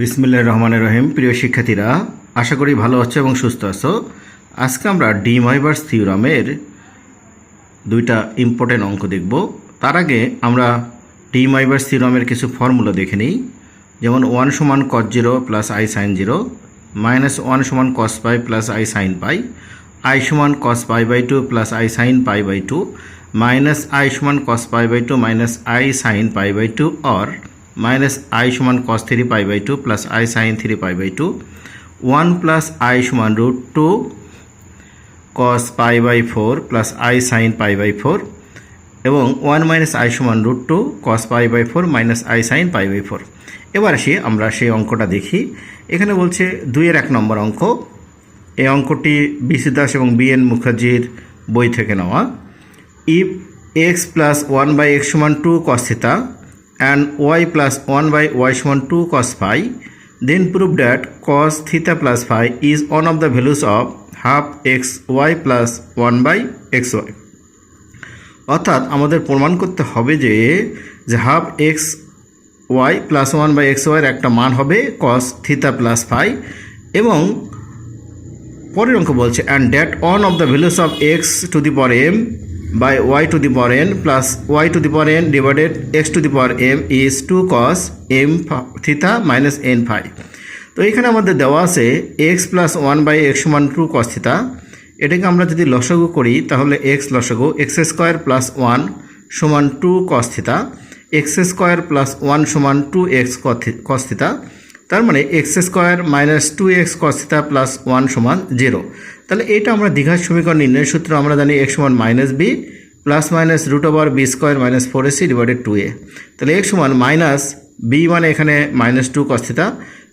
বিসমিল্লাহ রহমানের রহিম। প্রিয় শিক্ষার্থীরা, আশা করি ভালো আছো এবং সুস্থ আছো। আজকে আমরা ডি মাইভার্স থিওরামের দুইটা ইম্পর্টেন্ট অঙ্ক দেখব। তার আগে আমরা ডি মাইভার্স থিওরামের কিছু ফর্মুলা দেখে নিই। যেমন ওয়ান সমান cos zero plus i sine zero minus one সমান cos pi plus i sine pi i সমান cos pi by two plus i sine pi by two minus i সমান cos pi by two minus i sine pi by two or minus i সমান cos three pi by two plus i sine three pi by two one plus i সমান root two cos pi by four plus i sine pi by four এবং one minus i সমান root two cos pi by four minus i sine pi by four এবার আসি আমরা সেই অঙ্কটা দেখি। এখানে বলছে দুইয়ের এক নম্বর অঙ্ক। এই অঙ্কটি বিসি দাস এবং বি এন মুখার্জির বই থেকে নেওয়া। If x plus one by x সমান two cos theta y plus one by y সমান two cos phi then prove that cos theta plus phi is one of the values of half x y plus one by x y অর্থাৎ আমাদের প্রমাণ করতে হবে যে যে half x y plus one by x ওয়াইয়ের একটা মান হবে কস থিতা প্লাস ফাই এবং পরের অঙ্ক বলছে and that one of the values of x to the power m by y to the power n plus y to the power n divided x to the power m is two cos m theta minus n phi তো এখানে আমাদের দেওয়া আছে x plus one by x সমান two cos theta এটাকে আমরা যদি লসাগু করি, তাহলে এক্স লসাগু এক্স স্কোয়ার প্লাস ওয়ান সমান two cos theta x square plus one সমান টু এক্স কস থিতা তার মানে x square minus two x cos theta plus one সমান জিরো তাহলে এটা আমরা দীঘার সমীকরণ নির্ণয়ের সূত্র আমরা জানি এক্স সমান minus b plus minus root over b square minus four a c divided two a তাহলে এক্স সমান মাইনাস বি মানে এখানে minus two cos theta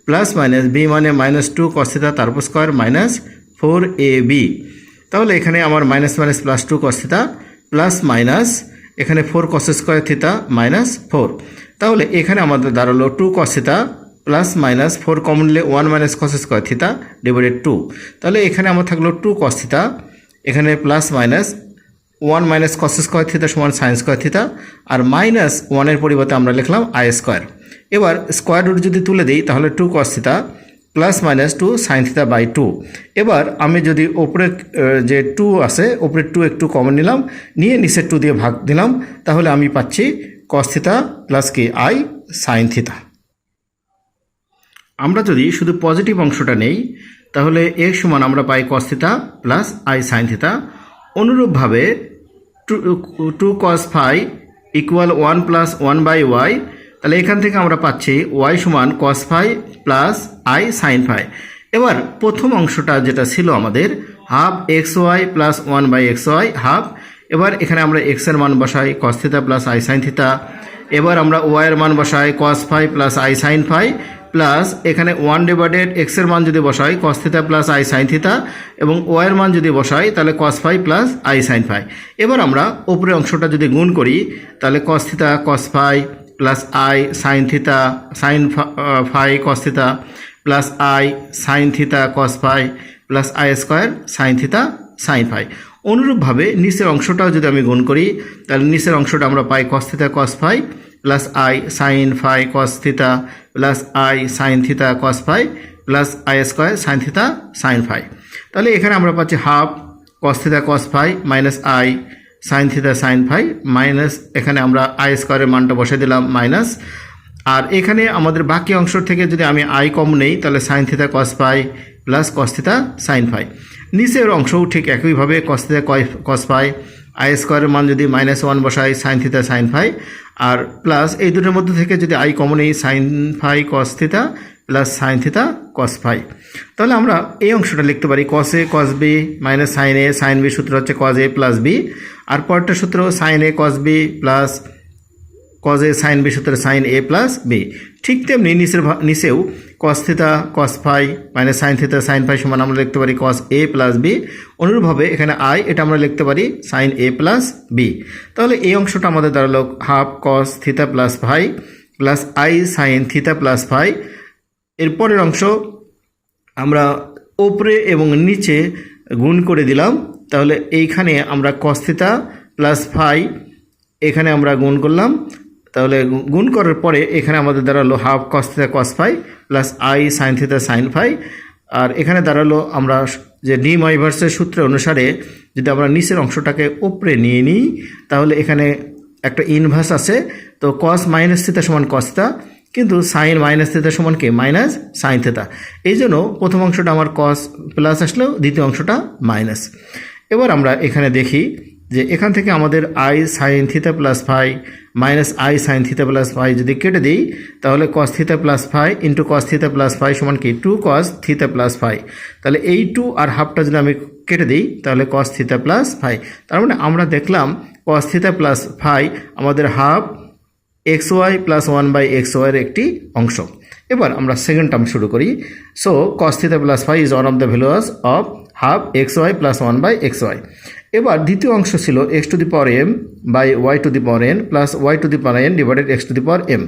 plus minus b মানে মাইনাস টু কস থিতা তারপর square minus four a b তাহলে এখানে আমার minus minus plus two cos theta plus minus এখানে four cos square theta minus four তাহলে এখানে আমাদের দাঁড়াল two cos theta plus minus four common নিলে one minus cos square theta divided two তাহলে এখানে আমার থাকল টু কস থিতা এখানে plus minus one minus cos square theta সমান সাইন স্কোয়ার থিতা আর মাইনাস ওয়ানের পরিবর্তে আমরা লিখলাম আই স্কোয়ার এবার স্কোয়ার রুট যদি তুলে দিই, তাহলে two cos theta plus minus two sine theta by two এবার আমি যদি ওপরে যে টু আছে, ওপরে টু একটু কমন নিলাম, নিয়ে নিচের টু দিয়ে ভাগ দিলাম, তাহলে আমি পাচ্ছি কস থিতা প্লাস কি আই সাইন থিতা আমরা যদি শুধু পজিটিভ অংশটা নেই, তাহলে এর সমান আমরা পাই cos theta plus i sine theta অনুরূপভাবে two two cos phi equal one plus one by y তাহলে এখান থেকে আমরা পাচ্ছি ওয়াই সমান cos phi plus i sine phi এবার প্রথম অংশটা যেটা ছিল আমাদের half x y plus one by x y half এবার এখানে আমরা এক্সের মান বসাই cos theta plus i sine theta এবার আমরা ওয়াইয়ের মান বসাই cos phi plus i sine phi plus এখানে ওয়ান ডিভাইডেড এক্সের মান যদি বসাই cos theta plus i sine theta এবং ওয়াইয়ের মান যদি বসাই, তাহলে cos phi plus i sine phi এবার আমরা উপরের অংশটা যদি গুণ করি, তাহলে cos theta cos phi plus i sine theta sine phi cos theta plus i sine theta cos phi plus i square sine theta sine phi অনুরূপভাবে নিচের অংশটাও যদি আমি গুণ করি, তাহলে নিচের অংশটা আমরা পাই cos theta cos phi plus i sine phi cos theta plus i sine theta cos phi plus i square sine theta sine phi. তাহলে এখানে আমরা পাচ্ছি half cos theta cos phi minus i sine theta sine phi minus এখানে আমরা I স্কোয়ারের মানটা বসে দিলাম মাইনাস। আর এখানে আমাদের বাকি অংশ থেকে যদি আমি আই কম নেই, তাহলে sine theta cos phi plus cos theta sine phi. নিচের অংশও ঠিক একইভাবে কস থিতা কস ফাই আই স্কোয়ারের মান যদি মাইনাস ওয়ান বসাই সাইন থিতা সাইন ফাই আর প্লাস এই দুটোর মধ্যে থেকে যদি আই কমন এই sine phi cos theta plus sine theta cos phi তাহলে আমরা এই অংশটা লিখতে পারি cos a cos b minus sine a sine b সূত্র হচ্ছে কস এ প্লাস বি আর পরেরটা সূত্র sine a cos b plus cos sine b সূত্রে সাইন এ প্লাস বি ঠিক তেমনি নিচের নিচেও cos theta cos phi minus sine theta sine phi সমান আমরা লিখতে পারি কস এ প্লাস বি অনুরূপভাবে এখানে আই এটা আমরা লিখতে পারি সাইন এ প্লাস বি তাহলে এই অংশটা আমাদের দাঁড়াল half cos theta plus phi plus i sine theta plus phi এরপরের অংশ আমরা ওপরে এবং নিচে গুণ করে দিলাম। তাহলে এইখানে আমরা কস থিতা প্লাস ফাই এখানে আমরা গুণ করলাম। তাহলে গুণ করার পরে এখানে আমাদের দাঁড়াল half cos theta cos phi plus i sine theta sine phi আর এখানে দাঁড়াল আমরা যে ডি মাইভার্সের সূত্র অনুসারে যদি আমরা নিচের অংশটাকে উপরে নিয়ে নিই, তাহলে এখানে একটা ইনভার্স আছে। তো কস মাইনাস থিতা সমান কস কিন্তু সাইন মাইনাস থিতা সমান কে? মাইনাস সাইন থিতা এই জন্য প্রথম অংশটা আমার কস প্লাস আসলেও দ্বিতীয় অংশটা মাইনাস এবার আমরা এখানে দেখি যে এখান থেকে আমাদের i sine theta plus phi minus i sine theta plus phi যদি কেটে দিই, তাহলে cos theta plus phi into cos theta plus phi সমান কি? Two cos theta plus phi তাহলে এই টু আর হাফটা যদি আমি কেটে দিই, তাহলে কস থিতা প্লাস ফাই তার মানে আমরা দেখলাম কস থিতা প্লাস ফাই আমাদের half x y plus one by x ওয়াইয়ের একটি অংশ। এবার আমরা সেকেন্ড টার্ম শুরু করি। So cos theta plus phi is one of the values of half x y plus one by x y এবার দ্বিতীয় অংশ ছিল x to the power m by y to the power n plus y to the power n divided x to the power M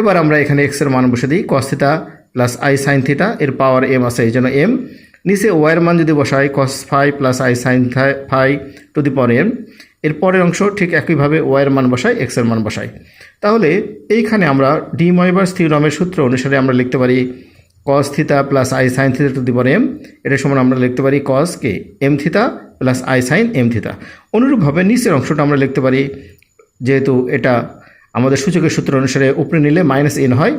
এবার আমরা এখানে এক্সের মান বসে দিই cos theta plus i sine theta এর পাওয়ার এম আছে এই জন্য এম নিচে ওয়াইয়ের মান যদি বসাই cos phi plus i sine phi to the power m এর পরের অংশ ঠিক একইভাবে ওয়াইয়ের মান বসাই এক্সের মান বসাই। তাহলে এইখানে আমরা ডি মাইভার্স থিওরামের সূত্র অনুসারে আমরা লিখতে পারি cos theta plus i sine theta to the power m এটা সমান আমরা লিখতে পারি cos K m theta plus i sine m theta অনুরূপভাবে নিচের অংশটা আমরা লিখতে পারি, যেহেতু এটা আমাদের সূচকের সূত্র অনুসারে উপরে নিলে মাইনাস এন হয়,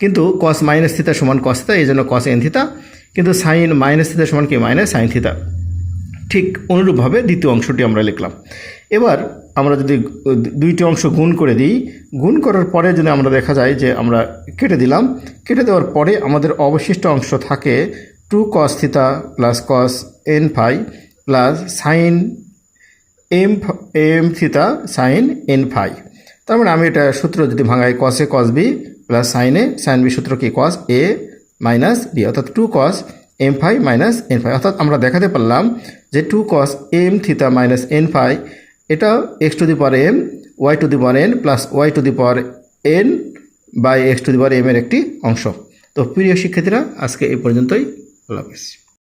কিন্তু কস মাইনাস থিতা সমান কস থিতা এই জন্য কস এন থিতা কিন্তু সাইন মাইনাস থিতা সমান কি? মাইনাস সাইন থিতা ঠিক অনুরূপভাবে দ্বিতীয় অংশটি আমরা লিখলাম। এবার আমরা যদি দুইটি অংশ গুণ করে দিই, গুণ করার পরে যদি আমরা দেখা যায় যে আমরা কেটে দিলাম, কেটে দেওয়ার পরে আমাদের অবশিষ্ট অংশ থাকে two cos theta plus cos n phi plus sine m m theta sine n phi তার মানে আমি এটা সূত্র যদি ভাঙাই কসে কস বি প্লাস সাইনে সাইন বি সূত্র কি? কস এ মাইনাস বি অর্থাৎ two cos m phi minus n phi অর্থাৎ আমরা দেখাতে পারলাম যে two cos m theta minus n phi এটা x to the power m y to the power n plus y to the power n by x to the power m এর একটি অংশ। তো প্রিয় শিক্ষার্থীরা, আজকে এই পর্যন্তই। আল্লাহ হাফিজ।